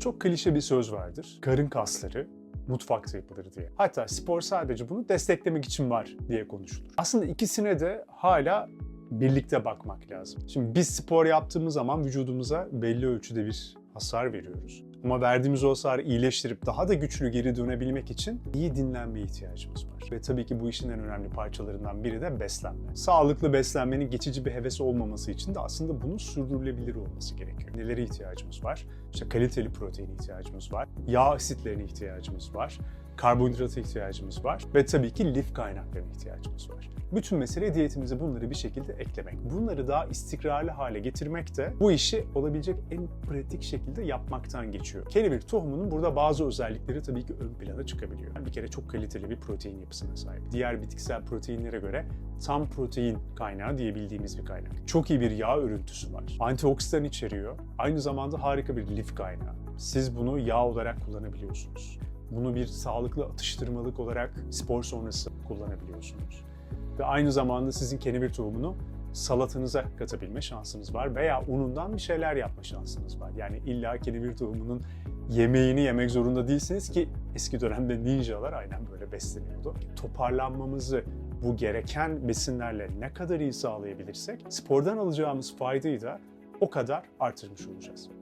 Çok klişe bir söz vardır. Karın kasları mutfakta yapılır diye. Hatta spor sadece bunu desteklemek için var diye konuşulur. Aslında ikisine de hala birlikte bakmak lazım. Şimdi biz spor yaptığımız zaman vücudumuza belli ölçüde bir hasar veriyoruz. Ama verdiğimiz o hasarı iyileştirip daha da güçlü geri dönebilmek için iyi dinlenmeye ihtiyacımız var. Ve tabii ki bu işin en önemli parçalarından biri de beslenme. Sağlıklı beslenmenin geçici bir heves olmaması için de aslında bunun sürdürülebilir olması gerekiyor. Nelere ihtiyacımız var? İşte kaliteli protein ihtiyacımız var, yağ asitlerine ihtiyacımız var, karbonhidrata ihtiyacımız var ve tabii ki lif kaynaklarına ihtiyacımız var. Bütün mesele diyetimize bunları bir şekilde eklemek. Bunları daha istikrarlı hale getirmek de bu işi olabilecek en pratik şekilde yapmaktan geçiyor. Kenevir tohumunun burada bazı özellikleri tabii ki ön plana çıkabiliyor. Bir kere çok kaliteli bir protein yapısına sahip. Diğer bitkisel proteinlere göre tam protein kaynağı diyebildiğimiz bir kaynak. Çok iyi bir yağ örüntüsü var. Antioksidan içeriyor. Aynı zamanda harika bir lif kaynağı. Siz bunu yağ olarak kullanabiliyorsunuz. Bunu bir sağlıklı atıştırmalık olarak spor sonrası kullanabiliyorsunuz. Ve aynı zamanda sizin kenevir tohumunu salatanıza katabilme şansınız var veya unundan bir şeyler yapma şansınız var. Yani illa kenevir tohumunun yemeğini yemek zorunda değilsiniz ki eski dönemde ninjalar aynen böyle besleniyordu. Toparlanmamızı bu gereken besinlerle ne kadar iyi sağlayabilirsek spordan alacağımız faydayı da o kadar artırmış olacağız.